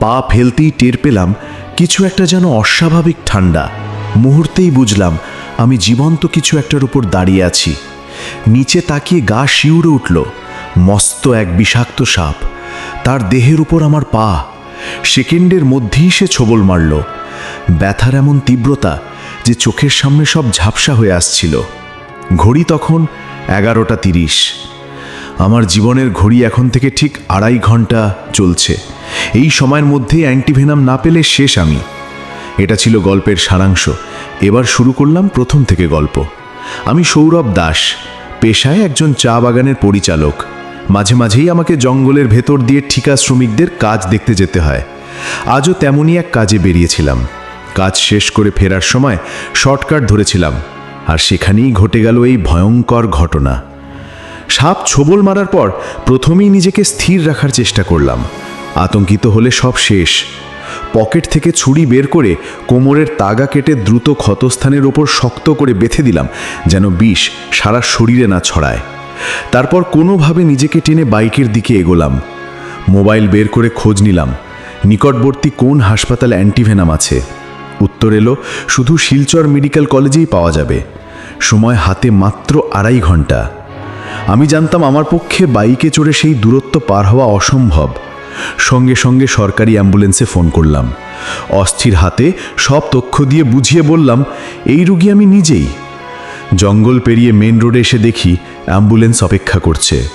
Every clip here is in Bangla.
পা ফেলতেই টের পেলাম কিছু একটা যেন অস্বাভাবিক ঠান্ডা। মুহূর্তেই বুঝলাম আমি জীবন্ত কিছু একটার উপর দাঁড়িয়ে আছি। নিচে তাকিয়ে গা শিউরে উঠল, মস্ত এক বিষাক্ত সাপ। তার দেহের উপর আমার পা। সেকেন্ডের মধ্যেই সে ছবল মারল। ব্যথার এমন তীব্রতা যে চোখের সামনে সব ঝাপসা হয়ে আসছিল। ঘড়ি তখন এগারোটা তিরিশ। আমার জীবনের ঘড়ি এখন থেকে ঠিক আড়াই ঘণ্টা চলছে। এই সময়ের মধ্যেই অ্যান্টিভেনাম না পেলে শেষ আমি। এটা ছিল গল্পের সারাংশ। এবার শুরু করলাম প্রথম থেকে গল্প। আমি সৌরভ দাস, পেশায় একজন চা বাগানের পরিচালক। মাঝে মাঝেই আমাকে জঙ্গলের ভেতর দিয়ে ঠিকা শ্রমিকদের কাজ দেখতে যেতে হয়। আজও তেমনই এক কাজে বেরিয়েছিলাম। কাজ শেষ করে ফেরার সময় শর্টকাট ধরেছিলাম, আর সেখানেই ঘটে গেল এই ভয়ঙ্কর ঘটনা। সাপ ছোবল মারার পর প্রথমেই নিজেকে স্থির রাখার চেষ্টা করলাম। আতঙ্কিত হলে সব শেষ। পকেট থেকে ছুরি বের করে কোমরের তাগা কেটে দ্রুত ক্ষতস্থানের ওপর শক্ত করে বেঁধে দিলাম, যেন বিষ সারা শরীরে না ছড়ায়। তারপর কোনোভাবে নিজেকে টেনে বাইকের দিকে এগোলাম। মোবাইল বের করে খোঁজ নিলাম, নিকটবর্তী কোন হাসপাতালে অ্যান্টিভেনাম আছে? উত্তর এলো, শুধু শিলচর মেডিকেল কলেজেই পাওয়া যাবে। সময় হাতে মাত্র আড়াই ঘণ্টা। আমি জানতাম আমার পক্ষে বাইকে চড়ে সেই দূরত্ব পার হওয়া অসম্ভব। সঙ্গে সঙ্গে সরকারি অ্যাম্বুলেন্সে ফোন করলাম। অস্থির হাতে সব তথ্য দিয়ে বুঝিয়ে বললাম, এই রুগী আমি নিজেই। জঙ্গল পেরিয়ে মেন রোডে এসে দেখি অ্যাম্বুলেন্স অপেক্ষা করছে।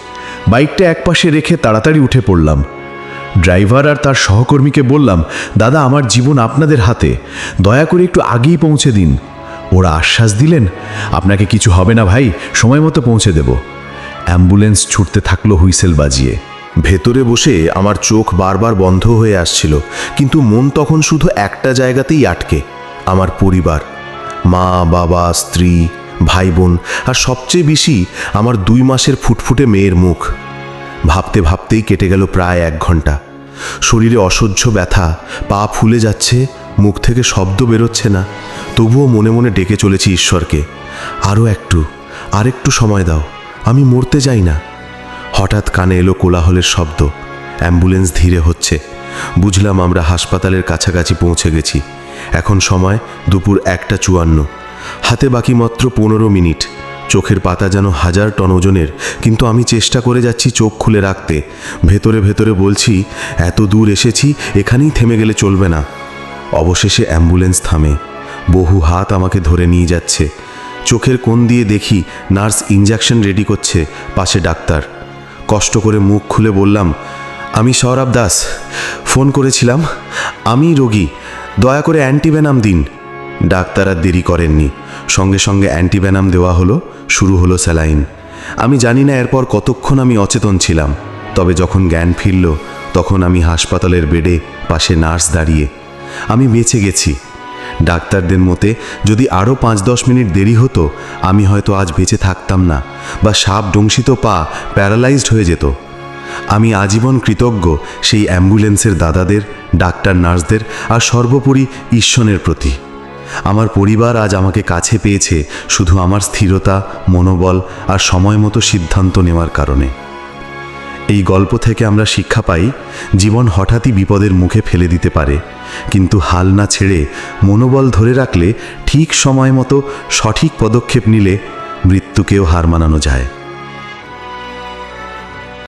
বাইকটা একপাশে রেখে তাড়াতাড়ি উঠে পড়লাম। ড্রাইভার আর তার সহকর্মীকে বললাম, দাদা, আমার জীবন আপনাদের হাতে। দয়া করে একটু আগেই পৌঁছে দিন। ওরা আশ্বাস দিলেন, আপনাকে কিছু হবে না ভাই, সময় মতো পৌঁছে দেব। অ্যাম্বুলেন্স ছুটতে থাকল হুইসেল বাজিয়ে। ভেতরে বসে আমার চোখ বারবার বন্ধ হয়ে আসছিল, কিন্তু মন তখন শুধু একটা জায়গাতেই আটকে, আমার পরিবার, মা, বাবা, স্ত্রী ভাই বোন আর সবচেয়ে বেশি আমার দুই মাসের ফুটফুটে মেয়ের মুখ। ভাবতে ভাবতেই কেটে গেল প্রায় এক ঘণ্টা। শরীরে অসহ্য ব্যথা, পা ফুলে যাচ্ছে, মুখ থেকে শব্দ বেরোচ্ছে না, তবুও মনে মনে ডেকে চলেছি ঈশ্বরকে। আরও একটু, আরেকটু সময় দাও, আমি মরতে যাই না। হঠাৎ কানে এলো কোলাহলের শব্দ। অ্যাম্বুলেন্স ধীরে হচ্ছে। বুঝলাম আমরা হাসপাতালের কাছাকাছি পৌঁছে গেছি। এখন সময় দুপুর একটা চুয়ান্ন। হাতে বাকি মাত্র পনেরো মিনিট। চোখের পাতা যেন হাজার টন ওজনের, কিন্তু আমি চেষ্টা করে যাচ্ছি চোখ খুলে রাখতে। ভেতরে ভেতরে বলছি, এত দূর এসেছি, এখানেই থেমে গেলে চলবে না। অবশেষে অ্যাম্বুলেন্স থামে। বহু হাত আমাকে ধরে নিয়ে যাচ্ছে। চোখের কোণ দিয়ে দেখি, নার্স ইঞ্জেকশন রেডি করছে, পাশে ডাক্তার। কষ্ট করে মুখ খুলে বললাম, আমি সৌরভ দাস। ফোন করেছিলাম, আমি রোগী। দয়া করে অ্যান্টিভেনাম দিন। ডাক্তার আর দেরি করেননি। সঙ্গে সঙ্গে অ্যান্টিভেনাম দেওয়া হলো, শুরু হলো স্যালাইন। আমি জানি না এরপর কতক্ষণ আমি অচেতন ছিলাম, তবে যখন জ্ঞান ফিরল, তখন আমি হাসপাতালের বেডে পাশে নার্স দাঁড়িয়ে আমি বেঁচে গেছি। ডাক্তারদের মতে, যদি আরও পাঁচ দশ মিনিট দেরি হতো, আমি হয়তো আজ বেঁচে থাকতাম না বা সাপ দংশিত পা প্যারালাইজড হয়ে যেত। আমি আজীবন কৃতজ্ঞ সেই অ্যাম্বুলেন্সের দাদাদের, ডাক্তার নার্সদের আর সর্বোপরি ঈশ্বরের প্রতি। আমার পরিবার আজ আমাকে কাছে পেয়েছে শুধু আমার স্থিরতা, মনোবল আর সময় মতো সিদ্ধান্ত নেওয়ার কারণে। এই গল্প থেকে আমরা শিক্ষা পাই, জীবন হঠাৎই বিপদের মুখে ফেলে দিতে পারে। কিন্তু হাল না ছেড়ে মনোবল ধরে রাখলে ঠিক সময় মতো সঠিক পদক্ষেপ নিলে মৃত্যুকেও হার মানানো যায়।